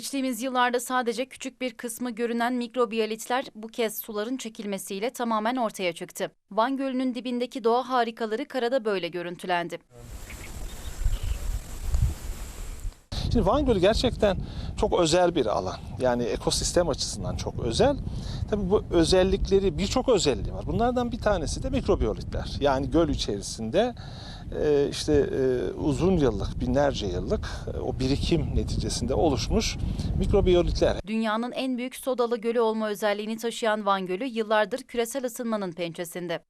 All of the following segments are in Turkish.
Geçtiğimiz yıllarda sadece küçük bir kısmı görünen mikrobiyalitler bu kez suların çekilmesiyle tamamen ortaya çıktı. Van Gölü'nün dibindeki doğa harikaları karada böyle görüntülendi. Şimdi Van Gölü gerçekten çok özel bir alan. Yani ekosistem açısından çok özel. Tabii bu özellikleri birçok özelliği var. Bunlardan bir tanesi de mikrobiyolitler. Yani göl içerisinde işte e, uzun yıllık, binlerce yıllık e, o birikim neticesinde oluşmuş mikrobiyolitler. Dünyanın en büyük sodalı gölü olma özelliğini taşıyan Van Gölü yıllardır küresel ısınmanın pençesinde.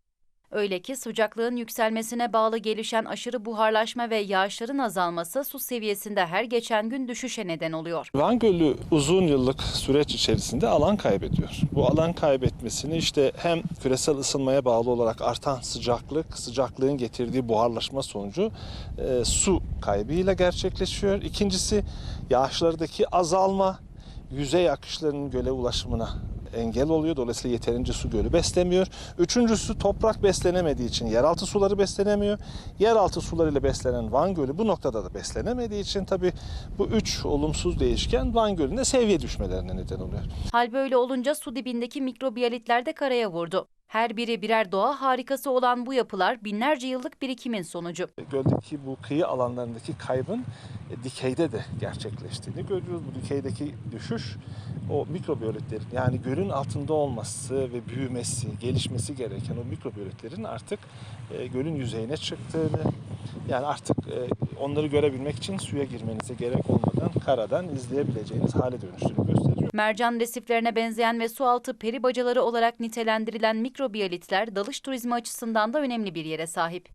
Öyle ki sıcaklığın yükselmesine bağlı gelişen aşırı buharlaşma ve yağışların azalması su seviyesinde her geçen gün düşüşe neden oluyor. Van Gölü uzun yıllık süreç içerisinde alan kaybediyor. Bu alan kaybetmesini işte hem küresel ısınmaya bağlı olarak artan sıcaklık, sıcaklığın getirdiği buharlaşma sonucu e, su kaybıyla gerçekleşiyor. İkincisi yağışlardaki azalma, yüzey akışlarının göle ulaşımına engel oluyor. Dolayısıyla yeterince su gölü beslemiyor. Üçüncüsü toprak beslenemediği için yeraltı suları beslenemiyor. Yeraltı sularıyla beslenen Van Gölü bu noktada da beslenemediği için tabii bu üç olumsuz değişken Van Gölü'nde seviye düşmelerine neden oluyor. Hal böyle olunca su dibindeki mikrobiyalitler de karaya vurdu. Her biri birer doğa harikası olan bu yapılar binlerce yıllık birikimin sonucu. Göldeki bu kıyı alanlarındaki kaybın e, dikeyde de gerçekleştiğini görüyoruz. Bu dikeydeki düşüş o mikrobiyolitlerin yani gölün altında olması ve büyümesi, gelişmesi gereken o mikrobiyolitlerin artık e, gölün yüzeyine çıktığını yani artık e, onları görebilmek için suya girmenize gerek olmadan karadan izleyebileceğiniz hale dönüştüğünü gösteriyor. Mercan resiflerine benzeyen ve sualtı peri bacaları olarak nitelendirilen mikrobiyalitler dalış turizmi açısından da önemli bir yere sahip.